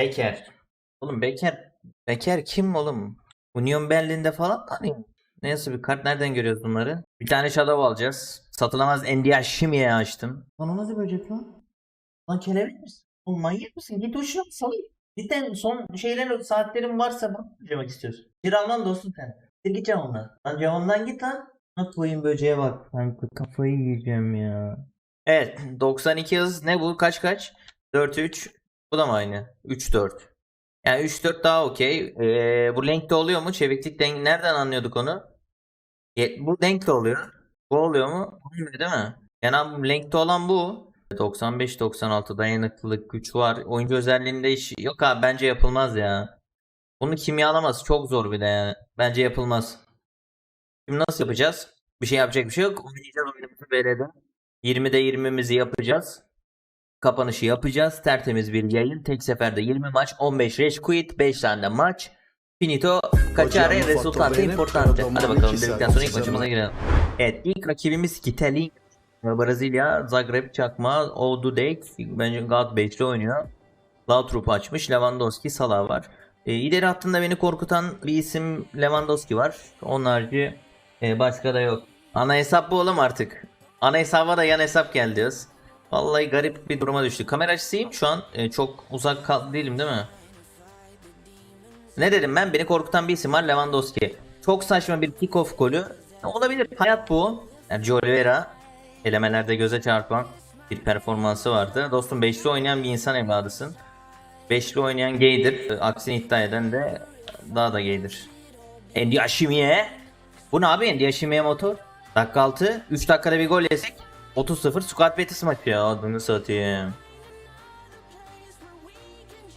Beker. Oğlum Beker. Beker kim oğlum? Union Berlin'de falan hani. Neyse bir kart nereden görüyoruz bunları? Bir tane Shadow alacağız. Satılamaz Endiya Şimi'ye açtım. Lan o nasıl böcek lan? Lan kelebek misin? Oğlum manyak mısın? Git hoşuna salayım. Cidden son şeyler saatlerin varsa bak demek istiyorsun. Kiramdan dostum sen. Git git camından. Lan camından git lan. Ne koyayım böceğe bak. Ben kafayı yiyeceğim ya. Evet 92 hız ne bu kaç kaç? 4-3 bu da mı aynı? 3-4. Yani 3-4 daha okey. Ee, bu renkte oluyor mu? Çeviklik denk nereden anlıyorduk onu? Bu renkte oluyor. Bu oluyor mu? Olmuyor değil mi? Yani renkte olan bu. 95-96 dayanıklılık güç var. Oyuncu özelliğinde iş yok abi bence yapılmaz ya. Bunu kimyalaması çok zor bir de yani. Bence yapılmaz. Şimdi nasıl yapacağız? Bir şey yapacak bir şey yok. Oynayacağız oyunumuzu BR'de. 20'de 20'mizi yapacağız. Kapanışı yapacağız. Tertemiz bir yayın. Tek seferde 20 maç, 15 reş quit, 5 tane maç. Finito, kaçare, bene, importante. Hadi bakalım dedikten sonra ilk maçımıza girelim. Evet ilk rakibimiz Kitali. Brezilya, Zagreb, Çakma, Odudek. Bence Godbait'le oynuyor. Lautrup açmış. Lewandowski, Salah var. E, ileri hattında beni korkutan bir isim Lewandowski var. Onun harici e, başka da yok. Ana hesap bu oğlum artık. Ana hesaba da yan hesap geldi diyoruz. Vallahi garip bir duruma düştük. Kamera açısıyım şu an. E, çok uzak kal değilim değil mi? Ne dedim ben? Beni korkutan bir isim var Lewandowski. Çok saçma bir kick-off golü. Olabilir. Hayat bu. Yani Oliveira elemelerde göze çarpan bir performansı vardı. Dostum beşli oynayan bir insan evladısın. Beşli oynayan gaydir. Aksini iddia eden de daha da gaydir. Endi Aşimiye. Bu ne abi Endi Aşimiye motor? Dakika 6. 3 dakikada bir gol yesek. 30-0 Squad Betis maçı ya adını satayım.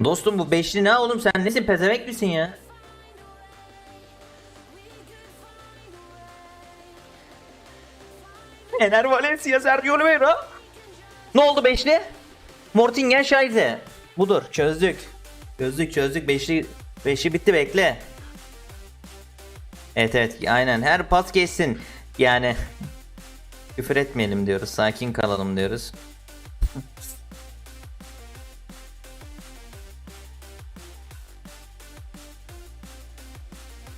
Dostum bu beşli ne oğlum sen nesin pezevenk misin ya? Ener Valencia Sergio Oliveira. Ne oldu beşli? Mortingen Scheide. Budur çözdük. Çözdük çözdük beşli beşli bitti bekle. Evet evet aynen her pas geçsin. Yani küfür etmeyelim diyoruz sakin kalalım diyoruz.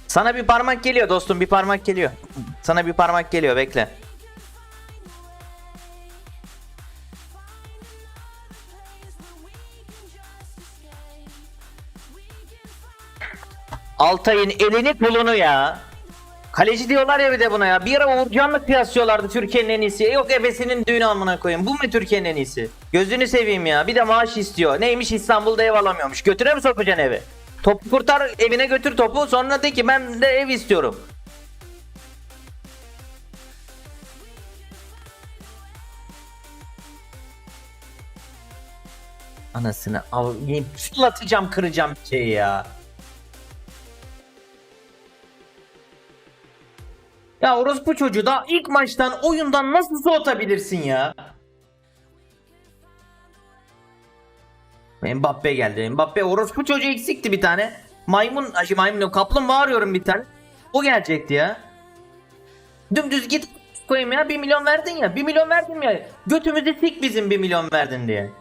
Sana bir parmak geliyor dostum bir parmak geliyor. Sana bir parmak geliyor bekle. Altay'ın elini kolunu ya. Kaleci diyorlar ya bir de buna ya. Bir ara Uğurcan'la kıyaslıyorlardı Türkiye'nin en iyisi. Yok ebesinin düğünü amına koyayım. Bu mu Türkiye'nin en iyisi? Gözünü seveyim ya. Bir de maaş istiyor. Neymiş İstanbul'da ev alamıyormuş. Götüre mi sokacaksın evi? Topu kurtar evine götür topu. Sonra de ki ben de ev istiyorum. Anasını av fırlatacağım kıracağım bir şey ya. Ya orospu çocuğu da ilk maçtan oyundan nasıl soğutabilirsin ya? Mbappe geldi. Mbappe orospu çocuğu eksikti bir tane. Maymun, ay maymun yok, kaplumbağa arıyorum bir tane. O gelecekti ya. Dümdüz git koyayım ya 1 milyon verdin ya. 1 milyon verdim ya. Götümüzü sik bizim 1 milyon verdin diye.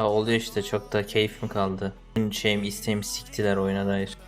Ha, oluyor işte çok da keyif mi kaldı? Şeyim isteğim siktiler oyuna dair.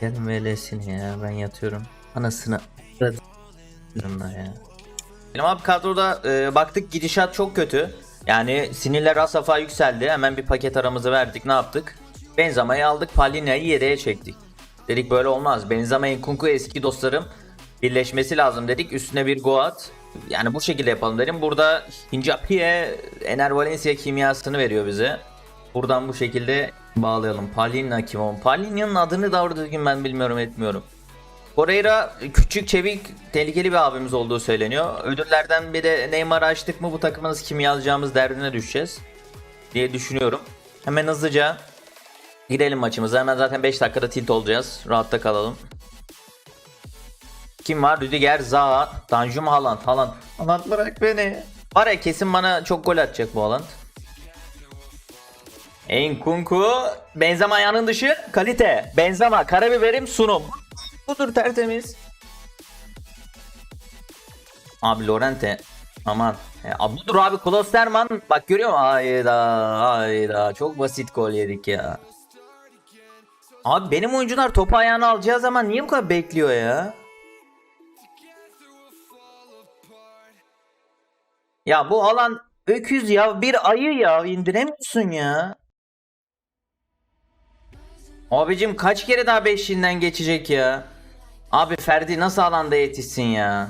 Gelin VL'sini ya ben yatıyorum. Anasını ya. Benim abi kadroda e, baktık gidişat çok kötü. Yani sinirler az safa yükseldi. Hemen bir paket aramızı verdik. Ne yaptık? Benzama'yı aldık. Palina'yı yedeğe çektik. Dedik böyle olmaz. Benzema Nkunku eski dostlarım birleşmesi lazım dedik. Üstüne bir Goat. Yani bu şekilde yapalım dedim. Burada Hincapié Ener Valencia kimyasını veriyor bize. Buradan bu şekilde bağlayalım. Palina kim o? Palina'nın adını doğru düzgün ben bilmiyorum etmiyorum. Correira küçük çevik tehlikeli bir abimiz olduğu söyleniyor. Ödüllerden bir de Neymar'ı açtık mı bu takımınız kim yazacağımız derdine düşeceğiz diye düşünüyorum. Hemen hızlıca girelim maçımıza. Hemen zaten 5 dakikada tilt olacağız. Rahatta kalalım. Kim var? Rüdiger, Zaha, Tanjum, Haaland. Haaland. Haaland bırak beni. Var ya kesin bana çok gol atacak bu Haaland. Enkunku, Benzema yanın dışı, kalite. Benzema, karabiberim, sunum. Budur tertemiz. Abi Lorente. Aman. Ya, abi budur abi Klosterman. Bak görüyor musun? Hayda hayda. Çok basit gol yedik ya. Abi benim oyuncular topu ayağına alacağı zaman niye bu kadar bekliyor ya? Ya bu alan öküz ya. Bir ayı ya. indiremiyorsun ya. Abicim kaç kere daha beşiğinden geçecek ya? Abi Ferdi nasıl alanda yetişsin ya?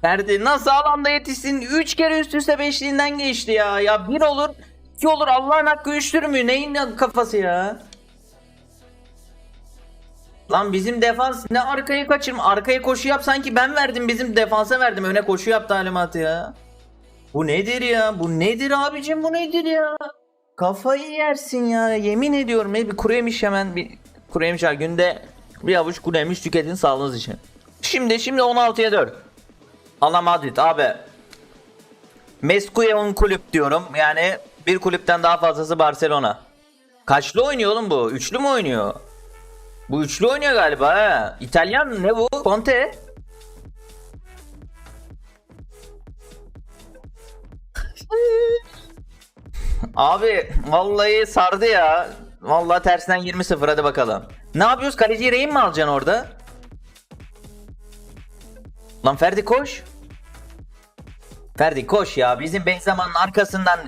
Ferdi nasıl alanda yetişsin? 3 kere üst üste beşliğinden geçti ya. Ya bir olur, iki olur Allah'ın hakkı üçtür mü? Neyin kafası ya? Lan bizim defans ne arkayı kaçırma. Arkaya koşu yap sanki ben verdim. Bizim defansa verdim. Öne koşu yap talimatı ya. Bu nedir ya? Bu nedir abicim? Bu nedir ya? Kafayı yersin ya. Yemin ediyorum. Bir kuru yemiş hemen bir kuru yemiş her günde bir avuç kuru yemiş tüketin sağlığınız için. Şimdi şimdi 16'ya 4. Allah Madrid abi. Mescuye'un kulüp diyorum. Yani bir kulüpten daha fazlası Barcelona. Kaçlı oynuyor oğlum bu? Üçlü mü oynuyor? Bu üçlü oynuyor galiba ha. İtalyan ne bu? Conte. Abi vallahi sardı ya. Vallahi tersinden 20-0 hadi bakalım. Ne yapıyoruz? Kaleciyi rehin mi alacaksın orada? Lan Ferdi koş. Ferdi koş ya. Bizim Benzema'nın arkasından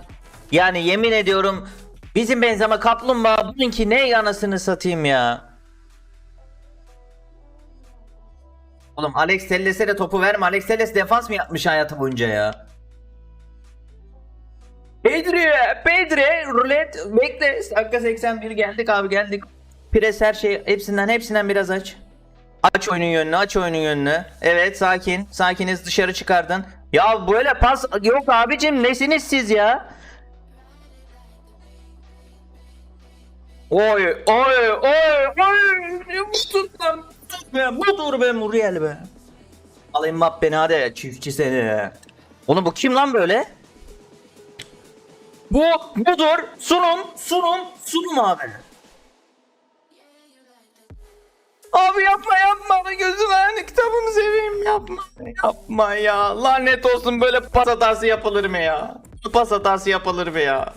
yani yemin ediyorum bizim Benzema kaplumbağa bununki ne anasını satayım ya. Oğlum Alex Telles'e de topu verme. Alex Telles defans mı yapmış hayatı boyunca ya? Pedri, Pedri, rulet, bekle. Dakika 81 geldik abi geldik. Pres her şey hepsinden hepsinden biraz aç. Aç oyunun yönünü, aç oyunun yönünü. Evet sakin, sakiniz dışarı çıkardın. Ya böyle pas yok abicim nesiniz siz ya? Oy, oy, oy, oy. Tut lan, tut be, budur be Muriel be. Alayım Mbappe'ni hadi çiftçi seni. Oğlum bu kim lan böyle? Bu budur. Sunum, sunum, sunum abi. Abi yapma yapma gözünü hani kitabını seveyim yapma. Yapma ya. Lanet olsun böyle pas hatası yapılır mı ya? Pas hatası yapılır mı ya?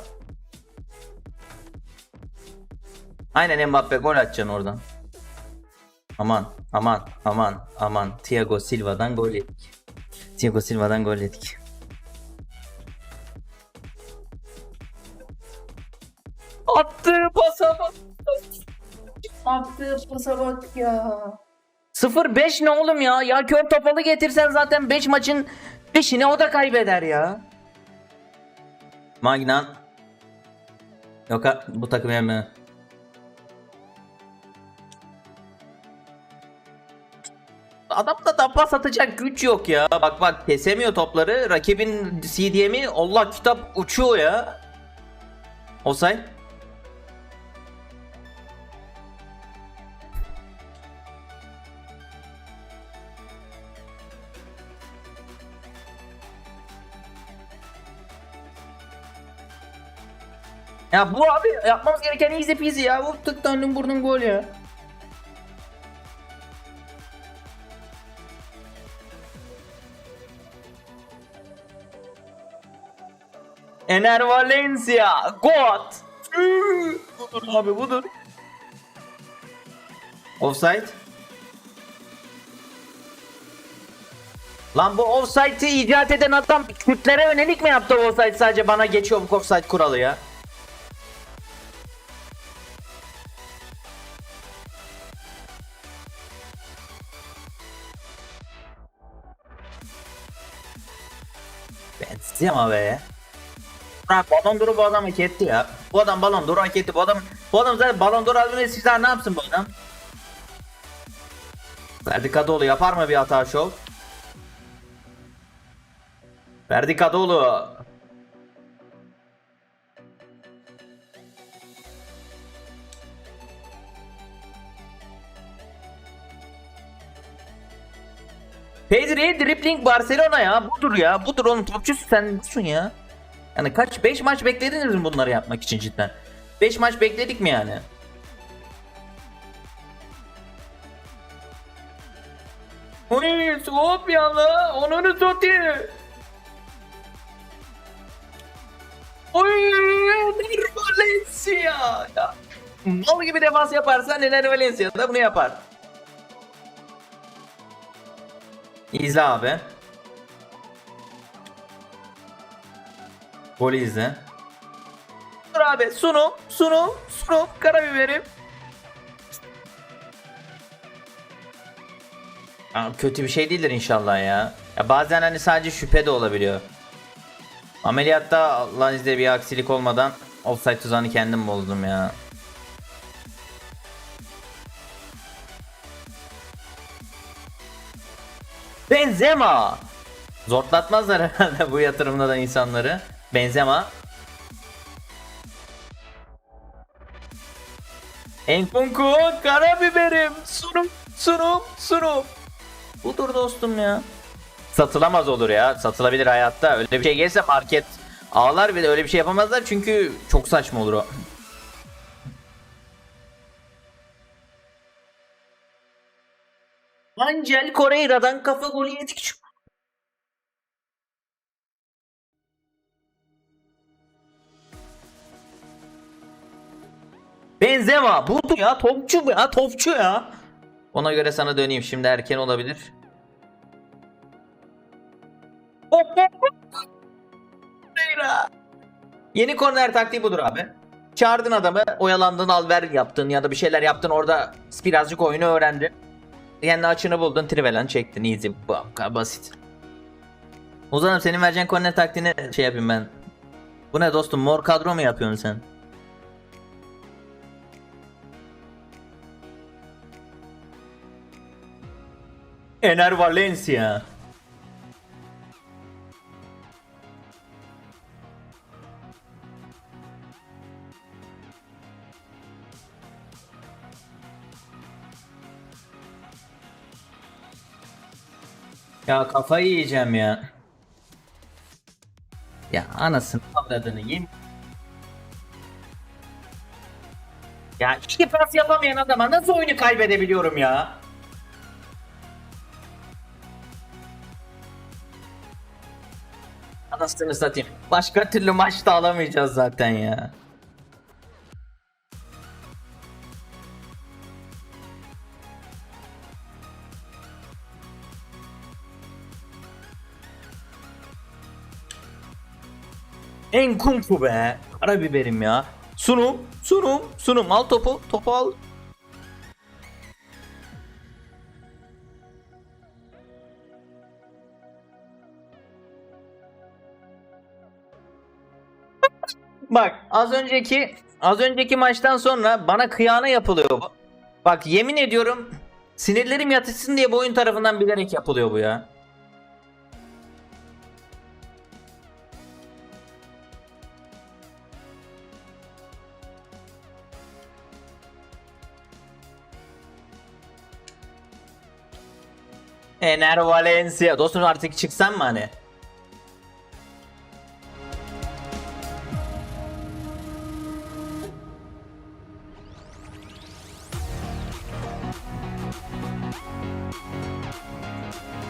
Aynen Mbappe gol atacaksın oradan. Aman aman aman aman Thiago Silva'dan gol yedik. Thiago Silva'dan gol yedik. Attığı pasa bak. Attığı pasa bak ya. 0-5 ne oğlum ya? Ya kör topalı getirsen zaten 5 maçın 5'ini o da kaybeder ya. Magnan. Yok ha, bu takım yeme. Adamda da pas atacak güç yok ya. Bak bak kesemiyor topları. Rakibin CDM'i Allah kitap uçuyor ya. Osay. Ya bu abi yapmamız gereken easy peasy ya. Bu tık döndüm burnum gol ya. Ener Valencia. God. budur abi budur. Offside. Lan bu offside'i icat eden adam Kürtlere yönelik mi yaptı offside sadece bana geçiyor bu offside kuralı ya. Benzema be. Ha, balon d'Or'u bu adam hak etti ya. Bu adam balon d'Or'u hak etti. Bu adam, bu adam zaten balon d'Or almayı sizler ne yapsın bu adam? Ferdi Kadıoğlu yapar mı bir hata şov? Ferdi Kadıoğlu. Pedri dribbling Barcelona ya. Budur ya. Budur onun topçusu sen busun ya. Yani kaç 5 maç beklediniz mi bunları yapmak için cidden? 5 maç bekledik mi yani? Uy, hop ya la. Onu satayım. Oy, Valencia. Ya. Mal gibi defans yaparsan Ener Valencia da bunu yapar. İzle abi. Golü izle. Dur abi sunum sunum sunum karabiberim. Ya, kötü bir şey değildir inşallah ya. ya. Bazen hani sadece şüphe de olabiliyor. Ameliyatta Allah'ın izniyle bir aksilik olmadan offside tuzağını kendim bozdum ya. Benzema. Zortlatmazlar herhalde bu yatırımda da insanları. Benzema. Enkunku karabiberim. Sunum sunum sunum. Budur dostum ya. Satılamaz olur ya. Satılabilir hayatta. Öyle bir şey gelirse market ağlar de öyle bir şey yapamazlar çünkü çok saçma olur o. Angel Correira'dan kafa golü yedik. Benzema budur ya topçu ya topçu ya. Ona göre sana döneyim şimdi erken olabilir. Yeni korner taktiği budur abi. Çağırdın adamı, oyalandın, alver yaptın ya da bir şeyler yaptın orada birazcık oyunu öğrendin. Kendi açını buldun, Trivelan çektin. Easy. Basit. Ozan'ım senin vereceğin korner taktiğini şey yapayım ben. Bu ne dostum? Mor kadro mu yapıyorsun sen? Ener Valencia. Ya kafayı yiyeceğim ya. Ya anasını avradını yiyeyim. Ya iki pas yapamayan adama nasıl oyunu kaybedebiliyorum ya? Anasını satayım. Başka türlü maç da alamayacağız zaten ya. En kung fu be. Karabiberim ya. Sunum, sunum, sunum. Al topu, topu al. Bak az önceki az önceki maçtan sonra bana kıyana yapılıyor bu. Bak yemin ediyorum sinirlerim yatışsın diye bu oyun tarafından bilerek yapılıyor bu ya. Ener Valencia. Dostum artık çıksan mı hani?